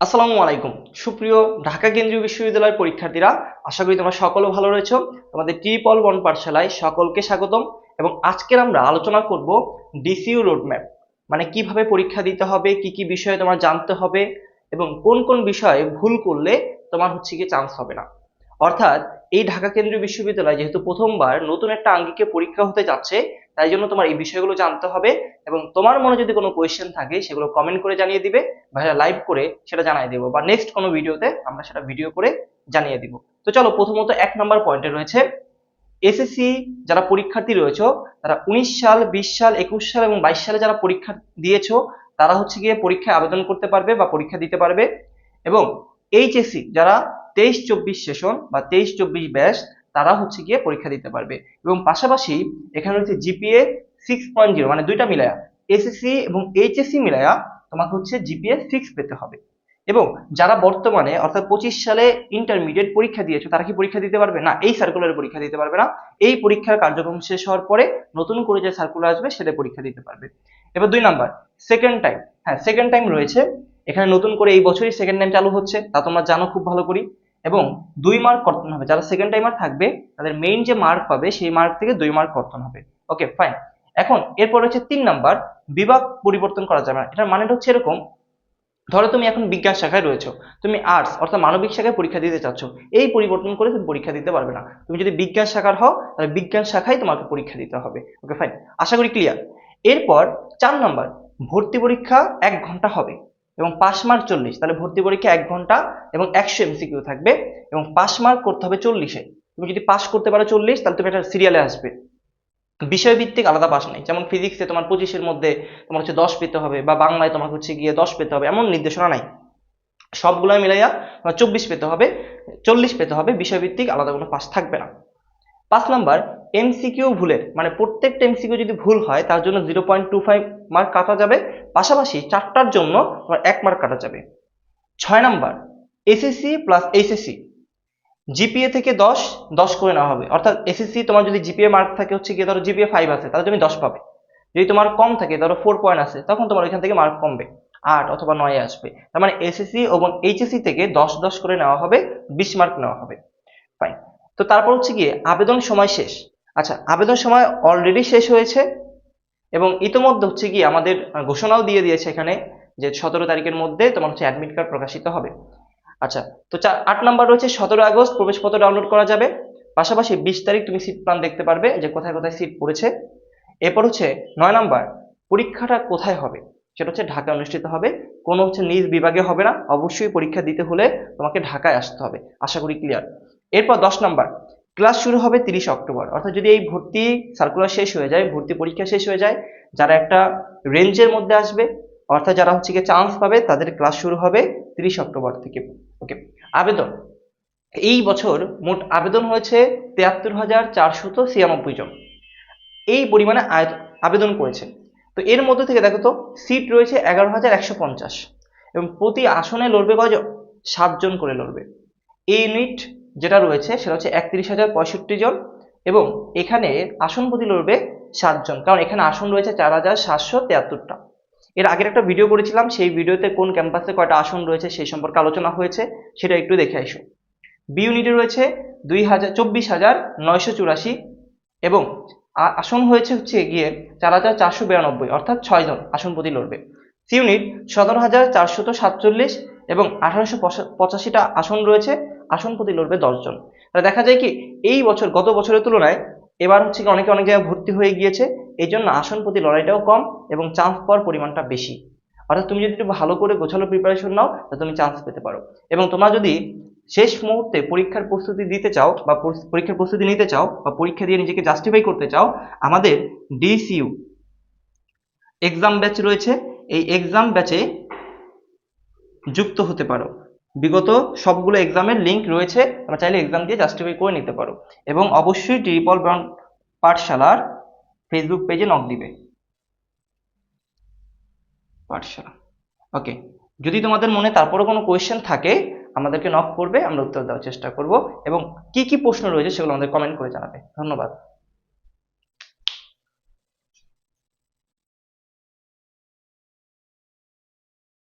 আসসালামু আলাইকুম। সুপ্রিয় ঢাকা কেন্দ্রীয় বিশ্ববিদ্যালয়ের পরীক্ষার্থীরা, আশা করি তোমরা সকলে ভালো রয়েছো। তোমাদের ট্রিপল বন পাঠশালায় সকলকে স্বাগতম এবং আজকের আমরা আলোচনা করব ডিসিউ রোডম্যাপ মানে কীভাবে পরীক্ষা দিতে হবে, কি কি বিষয়ে তোমার জানতে হবে এবং কোন কোন বিষয়ে ভুল করলে তোমার হচ্ছে কি চান্স হবে না। অর্থাৎ এই ঢাকা কেন্দ্রীয় বিশ্ববিদ্যালয় যেহেতু প্রথমবার নতুন একটা আঙ্গিকে পরীক্ষা হতে যাচ্ছে, তাই জন্য তোমার এই বিষয়গুলো জানতে হবে এবং তোমার মনে যদি কোনো কোয়েশ্চেন থাকে, সেগুলো কমেন্ট করে জানিয়ে দিবে। ভাইয়া লাইভ করে সেটা জানিয়ে দেবো বা নেক্সট কোনো ভিডিওতে আমরা সেটা ভিডিও করে জানিয়ে দিব। তো চলো প্রথমত এক নম্বর পয়েন্টে রয়েছে। এসএসসি যারা পরীক্ষার্থী রয়েছে, তারা উনিশ সাল, বিশ সাল, একুশ সাল এবং বাইশ সালে যারা পরীক্ষা দিয়েছ, তারা হচ্ছে গিয়ে পরীক্ষায় আবেদন করতে পারবে বা পরীক্ষা দিতে পারবে। এবং এইচএসসি যারা তেইশ চব্বিশ সেশন বা তেইশ চব্বিশ ব্যাচ তারা হচ্ছে গিয়ে পরীক্ষা দিতে পারবে। এবং পাশাপাশি এখানে রয়েছে জিপিএ সিক্স পয়েন্ট জিরো মানে দুইটা মিলায়া। এসএসসি এবং এইচএসসি মিলায়া তোমাকে হচ্ছে জিপিএ সিক্স পেতে হবে। এবং যারা বর্তমানে অর্থাৎ পঁচিশ সালে ইন্টারমিডিয়েট পরীক্ষা দিয়েছ, তারা কি পরীক্ষা দিতে পারবে না? এই সার্কুলার পরীক্ষা দিতে পারবে না। এই পরীক্ষার কার্যক্রম শেষ হওয়ার পরে নতুন করে যে সার্কুলার আসবে, সেটা পরীক্ষা দিতে পারবে। এবার দুই নাম্বার সেকেন্ড টাইম হ্যাঁ সেকেন্ড টাইম রয়েছে। এখানে নতুন করে এই বছরই সেকেন্ড টাইম চালু হচ্ছে। তা তোমরা জানো খুব ভালো করি এবং দুই মার্ক কর্তন হবে। যারা সেকেন্ড টাইমার থাকবে, তাদের মেইন যে মার্ক পাবে, সেই মার্ক থেকে দুই মার্ক কর্তন হবে। ওকে ফাইন এখন এরপর হচ্ছে তিন নাম্বার বিভাগ পরিবর্তন করা যাবে না। এটার মানেটা হচ্ছে এরকম, ধরো তুমি এখন বিজ্ঞান শাখায় রয়েছো, তুমি আর্টস অর্থাৎ মানবিক শাখায় পরীক্ষা দিতে চাচ্ছ, এই পরিবর্তন করে তুমি পরীক্ষা দিতে পারবে না। তুমি যদি বিজ্ঞান শাখার হও, তাহলে বিজ্ঞান শাখায় তোমাকে পরীক্ষা দিতে হবে। ওকে ফাইন আশা করি ক্লিয়ার এরপর চার নাম্বার ভর্তি পরীক্ষা এক ঘণ্টা হবে। এবং পাস মার্ক চল্লিশ, তাহলে ভর্তি পরীক্ষা এক ঘণ্টা এবং একশো এমসিকিউ থাকবে এবং পাস মার্ক করতে হবে চল্লিশে। তুমি যদি পাস করতে পারো চল্লিশ, তাহলে তুমি একটা সিরিয়ালে আসবে। বিষয়ভিত্তিক আলাদা পাস নেই। যেমন ফিজিক্সে তোমার পঁচিশের মধ্যে তোমার হচ্ছে দশ পেতে হবে বা বাংলায় তোমার হচ্ছে গিয়ে দশ পেতে হবে, এমন নির্দেশনা নাই। সবগুলো মিলাইয়া তোমার চব্বিশ পেতে হবে, চল্লিশ পেতে হবে, বিষয়ভিত্তিক আলাদা কোনো পাস থাকবে না। পাঁচ নাম্বার এমসিকিউ ভুলের মানে প্রত্যেকটা এমসিকিউ যদি ভুল হয়, তার জন্য zero point two five mark কাটা যাবে। পাশাপাশি চারটার জন্য তোমার এক মার্ক কাটা যাবে। ছয় number SSC plus HSC GPA থেকে দশ দশ করে নেওয়া হবে। অর্থাৎ এসএসসি তোমার যদি জিপিএ মার্ক থাকে হচ্ছে গিয়ে ধরো জিপিএ ফাইভ আছে তাহলে তুমি দশ পাবে। যদি তোমার কম থাকে, ধরো ফোর পয়েন্ট আছে, তখন তোমার ওইখান থেকে মার্ক কমবে। আট অথবা নয় আসবে। তার মানে এসএসসি এবং এইচএসসি থেকে দশ দশ করে নেওয়া হবে, বিশ মার্ক নেওয়া হবে। ফাইন তো তারপর হচ্ছে গিয়ে আবেদন সময় শেষ। আচ্ছা আবেদন সময় অলরেডি শেষ হয়েছে এবং ইতোমধ্যে হচ্ছে কি আমাদের ঘোষণাও দিয়ে দিয়েছে এখানে যে সতেরো তারিখের মধ্যে তোমার হচ্ছে অ্যাডমিট কার্ড প্রকাশিত হবে। আচ্ছা তো চার, আট নাম্বার রয়েছে, সতেরো আগস্ট প্রবেশপত্র ডাউনলোড করা যাবে। পাশাপাশি বিশ তারিখ তুমি সিট প্ল্যান দেখতে পারবে যে কোথায় কোথায় সিট পড়েছে। এরপর হচ্ছে নয় নাম্বার পরীক্ষাটা কোথায় হবে? সেটা হচ্ছে ঢাকায় অনুষ্ঠিত হবে। কোনো হচ্ছে নিজ বিভাগে হবে না। অবশ্যই পরীক্ষা দিতে হলে তোমাকে ঢাকায় আসতে হবে। আশা করি ক্লিয়ার এরপর দশ নাম্বার ক্লাস শুরু হবে তিরিশ অক্টোবর। অর্থাৎ যদি এই ভর্তি সার্কুলার শেষ হয়ে যায়, ভর্তি পরীক্ষা শেষ হয়ে যায়, যারা একটা রেঞ্জের মধ্যে আসবে, অর্থাৎ যারা হচ্ছে গিয়ে চান্স পাবে, তাদের ক্লাস শুরু হবে তিরিশ অক্টোবর থেকে। ওকে আবেদন। এই বছর মোট আবেদন হয়েছে তেয়াত্তর হাজার চারশত ছিয়ানব্বই জন। এই পরিমাণে আবেদন করেছে। তো এর মধ্যে থেকে দেখো তো সিট রয়েছে এগারো হাজার একশো পঞ্চাশ। এবং প্রতি আসনে লড়বে কয়জন সাতজন করে লড়বে। এই ইউনিট যেটা রয়েছে সেটা হচ্ছে একত্রিশ হাজার পঁয়ষট্টি জন এবং এখানে আসন প্রতি লড়বে সাতজন কারণ এখানে আসন রয়েছে চার হাজার সাতশো তেয়াত্তরটা। এর আগের একটা ভিডিও করেছিলাম, সেই ভিডিওতে কোন ক্যাম্পাসে কয়টা আসন রয়েছে সেই সম্পর্কে আলোচনা হয়েছে, সেটা একটু দেখে আসো। বি ইউনিটে রয়েছে দুই হাজার চব্বিশ হাজার নয়শো চুরাশি এবং আসন হয়েছে হচ্ছে গিয়ে চার হাজার চারশো বিরানব্বই, অর্থাৎ ছয়জন আসন প্রতি লড়বে। সি ইউনিট সতেরো হাজার চারশত সাতচল্লিশ এবং আঠারোশো পঁচাশিটা আসন রয়েছে আসন প্রতি লড়বে দশজন তাহলে দেখা যায় কি, এই বছর, গত বছরের তুলনায় এবার হচ্ছে কি অনেকে অনেক জায়গায় ভর্তি হয়ে গিয়েছে এই জন্য আসন প্রতি লড়াইটাও কম এবং চান্স পাওয়ার পরিমাণটা বেশি। অর্থাৎ তুমি যদি একটু ভালো করে গোছালো প্রিপারেশন নাও, তাহলে তুমি চান্স পেতে পারো। এবং তোমরা যদি শেষ মুহূর্তে পরীক্ষার প্রস্তুতি দিতে চাও, বা পরীক্ষার প্রস্তুতি নিতে চাও, বা পরীক্ষা দিয়ে নিজেকে জাস্টিফাই করতে চাও, আমাদের ডিসিউ এক্সাম ব্যাচ রয়েছে। এই এক্সাম ব্যাচে যুক্ত হতে পারো। বিগত সবগুলো এক্সামের লিঙ্ক রয়েছে, তোমরা চাইলে এক্সাম দিয়ে জাস্টিফাই করে নিতে পারো। এবং অবশ্যই ট্রিপল ব্রাউন পাঠশালার ফেসবুক পেজে নক দিবে। পাঠশালা। ওকে যদি তোমাদের মনে তারপরও কোনো কোয়েশ্চেন থাকে, আমাদেরকে নক করবে, আমরা উত্তর দেওয়ার চেষ্টা করব। এবং কি কি প্রশ্ন রয়েছে সেগুলো আমাদের কমেন্ট করে জানাবে। ধন্যবাদ।